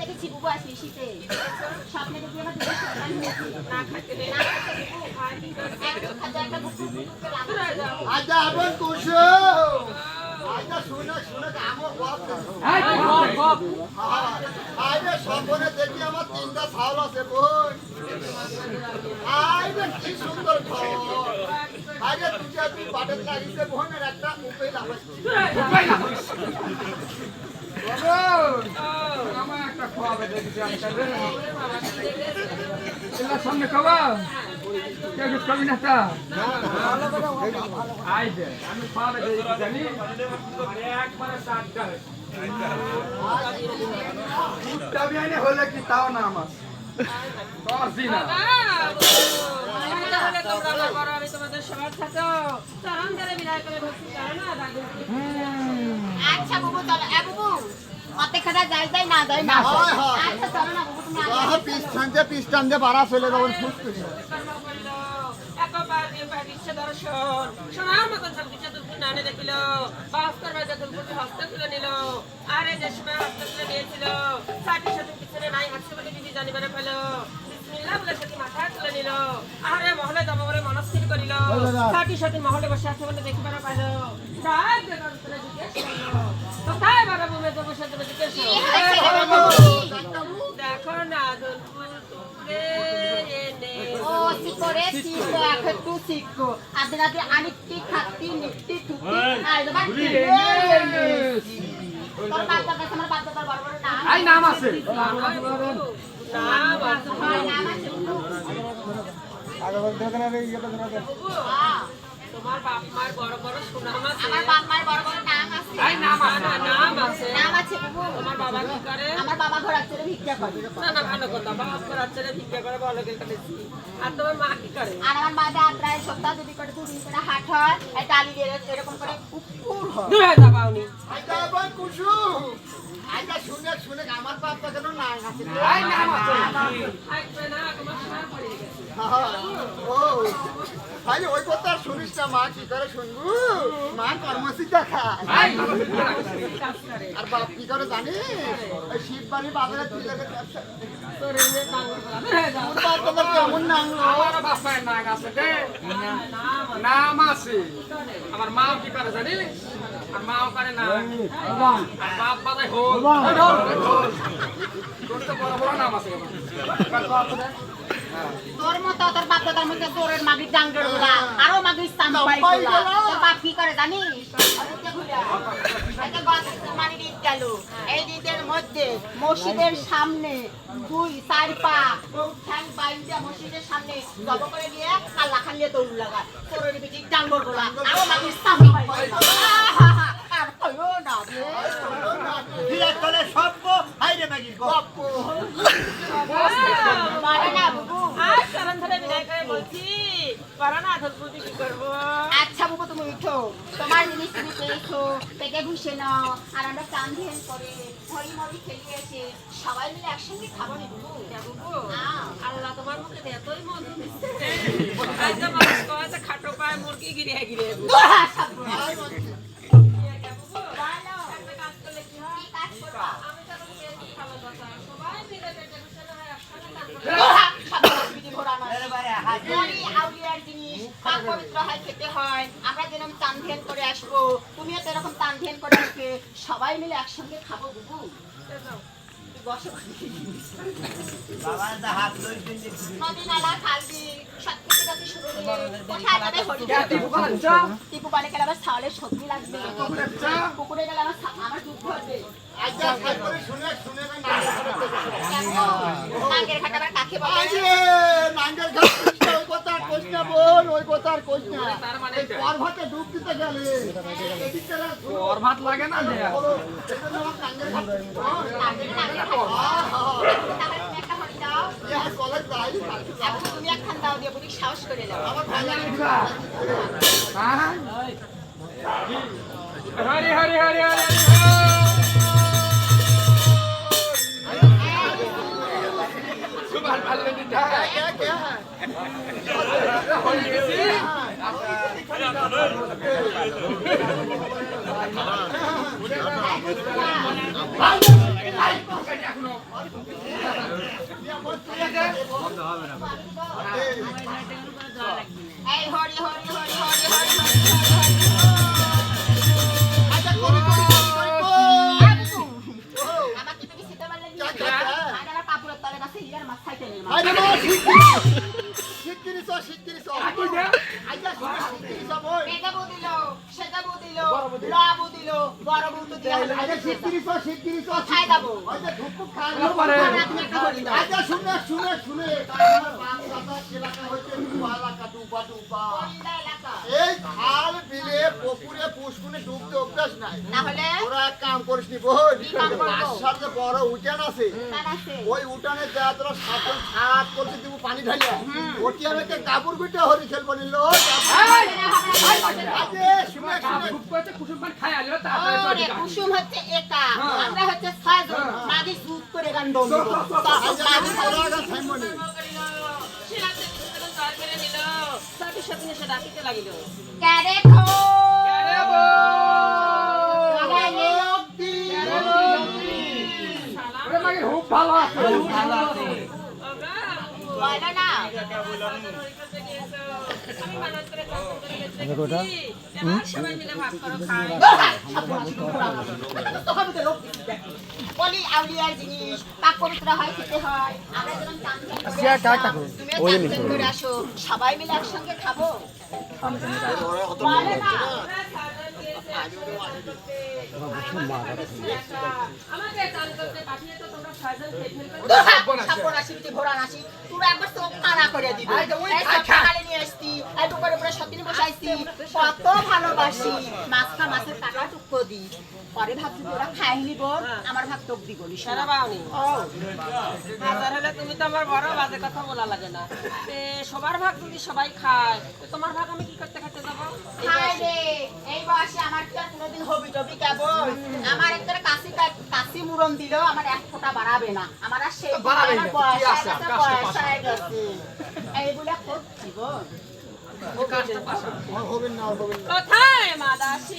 দেখেছি বুবু আসি শীতে। স্বপ্নে দেখি আমার দুটো সন্তান হয়েছে না বাপ স্বপ্নে দেখি আমার তিনটা আছে বোন কি সুন্দর ঘর আইবে তুই তুই বাটের লাগিছে বোনের একটা লাগাচ্ছি আমার একটা খাওয়াবে দেখেছি আমি তাহলে এলার সামনে খাওয়া কেউ কিছু খাবি না তা আই যে আমি দেখেছি জানি একবারে সাত গালে তবে হলে কি তাও না আমার যাই যাই না যাই না। হয়, হয়। আচ্ছা চলো না বুবু তুমি আগে পিস টানতে পিস টানতে ফুস করি আরে যে সময় হস্তে তুলে নিয়েছিল। সাথে সাথে পিছনে নাই বলে দিদি জানিবারে আরে মহলে যাব বলে মনস্থির করিল। সাথে সাথে মহলে বসে আছে বলে দেখিবার পাইল করল। দেখো না দুলফুল তুলে এনে ও সিকোরে সিকো এখন তু সিকো আদিন আদি খাতি নিটি থুকি আই দবা তোর বাচ্চা কাছে আমার বাচ্চা তোর বড় বড় নাম আই নাম আছে। নাম আছে নাম আছে। বুবু। হ্যাঁ, তোমার বাপ মার বড় বড় সুনাম আছে। আমার বাপ মার বড় বড় নাম আছে। আই নাম আছে নাম আছে। নাম আছে। বুবু। তোমার বাবা কি করে? আমার বাবা ঘোড়া চড়ে ভিক্ষা করে। না না ভালো কথা। বাপ করাচ্ছে ভিক্ষা করে বলো কে কাটেছি আর তোমার মা কি করে? আর আমার মা যা প্রায় সপ্তাহ যদি করে দুদিন করে হাট হয় এই ডালি দিয়ে এরকম করে কুকুর হয়। দূরে দূর হয়ে যাবা কুসুম আচ্ছা শুনে শুনে আমার বাপটা কেন না আছে। আই নাম আছে। থাকবে না তোমার সময় পড়ে তাই ওই কথা আর শুনিস না মা কি করে শুনবু? মা কর্মসূচি দেখায় আই কাজ করে আর বাপ কি করে জানিস? ওই বাজারে যাও তোর বাপ তোমার কেমন নাংলো আমার বাপায় আছে নাম আছে। আমার মা কি করে জানিস? আর মাও করে না। আর বাপ বাজায় হোল। তোর তো বড় বড় নাম আছে। তোর মতো তোর বাপ দাদার মধ্যে তোরের মাগির ডাঙ্গেরগুলা আরও মাগির সাম্পাই সাম্পাই গুলা। তোর বাপ কি করে অযোধ্যা একটা গত কুরবানির ঈদ গেল এই ঈদের মধ্যে মসজিদের সামনে দুই চার পা ঠ্যাং বাইন্দা মসজিদের সামনে জব করে দিয়ে আল্লাহ খালিয়ে দৌড় লাগা তোরের বিটি ডাঙ্গরগুলা আরও মাগির সাম্পাই গুলা। আর কইও না রে। মারে না বুবু আর কারণ ধরে বিদায় করে বলছি করো না কি করব আচ্ছা বাবু তুমি উঠো তোমার জিনিস তুমি পেয়েছ পেটে ঘুষে নাও আর আমরা চান ধ্যান করে হরি মরি খেলিয়ে এসে সবাই মিলে একসঙ্গে খাব নি বাবু বাবু আল্লাহ তোমার মুখে এতই মধু খাটো পায় মুরগি গিরে গিরে বাহ, সাবধান। বলো, একটা কাজ করলে কি হয় কি কাজ করবা? আমি তো খেয়েছি ভালো কথা সবাই মিলে পেটে বসে না হয় একসাথে কাজ করব। বাহ, সাবধান, বিধি ঘোরা নয়। মরি আউলিয়ার জিনিস, পাক পবিত্র হয় খেতে হয়। আমরা যেরকম চান ধ্যান করে আসব তুমিও তো এরকম চান ধ্যান করে আসবে। সবাই মিলে একসঙ্গে খাব বুবু। হয়ে সবজি লাগবে। পুকুরে গেলে আমার দুধ। নাঙ্গের ঘাট আবার কাকে বলে? নাঙ্গের ঘাট কইস না, ওই কথা আর কইস না বোন, ওই কথা আর কইস না। মানে এই ডুব দিতে গেলে, এদিক থেকে ঘুরো, ওর ভাত লাগে না দেয়া ঘুরো। এই জন্য আমার নাঙ্গের ঘাট কইস না। নাঙ্গের নাঙ্গের ঘাট হ্যাঁ, তুমি একখান দাও দিয়ে সাহস করে দাও লাগে। হ্যাঁ? হরি হরি হরি হরি এই হরি হরি হরি হরি হরি হরি আচ্ছা করি করি করি করি আমাকে তুমি শীতে মারলে যা, যা, যা। তলে গাছে হিয়ার মাছ খাইতে নেই আরে মা শিগগিরি চ শিগগিরি চ আচ্ছা শিগগিরি চ বই পেটা বউ দিল সেটা বউ দিল লাবু দিল বড় বউ তো দিয়া হলো শিগগিরি চ শিগগিরি চ খাই যাব? ধুপপুক খাই পরে। তুমি একটা হরি দাও আচ্ছা শুনে শুনে শুনে। আমার বাপ দাদা এলাকা হইতে ডুবা এলাকা ডুবা ডুবা কোনটা এলাকা এই খাল বিলে পুকুরে পুষ্কুনে ডুবতে অভ্যাস নাই ওরা এক কাম করিস নি বোন? রাস্তার যে বড় উঠান আছে ওই উঠানে যা তোরা সাতল ছাদ করতে দিব পানি ঢালিয়া ওটি আমি একটা কাপড় গুটা হরি খেলব নিল কুসুম হচ্ছে একা আমরা হচ্ছে ছয়জন মাঝে সুদ করে গান দম দিব আজে আমি তোরা গান থাইমনি সে রাতে কিছুক্ষণ জল ফেলে নিল সাথে সাথে ডাকিতে লাগিল ক্যারে খো ভালো আছে সবাই মিলে জিনিস পাক পবিত্র হয় খেতে হয় আমরা সবাই মিলে একসঙ্গে খাব তো তুই একবার চোখ কানা করে দিবি। এই এই এই দুপুরে উপরে সতিনি বসাইছি কত ভালোবাসি। মাছ খা মাছের টাকা টুকো দি। পরে ভাবছি তোরা খাই নিব। আমার ভাগ তোক দি গলি সারা বাউনি। ও। হলে তুমি তো আমার বড় বাজে কথা বলা লাগে না। সবার ভাগ যদি সবাই খায় তোমার ভাগ আমি কি করতে খেতে যাব? খাই রে। এই বয়সে আমার কি আর কোনোদিন হবি টবি কেবল আমার একটা কাশি কাশি মুরন দিলেও আমার এক ফোঁটা বাড়াবে না। আমার আর সেই বাড়াবে না, বয়স হয়ে গেছে। হয়ে এইগুলা খুব জীবন হবেন না হবেন না কোথায় মা দাসী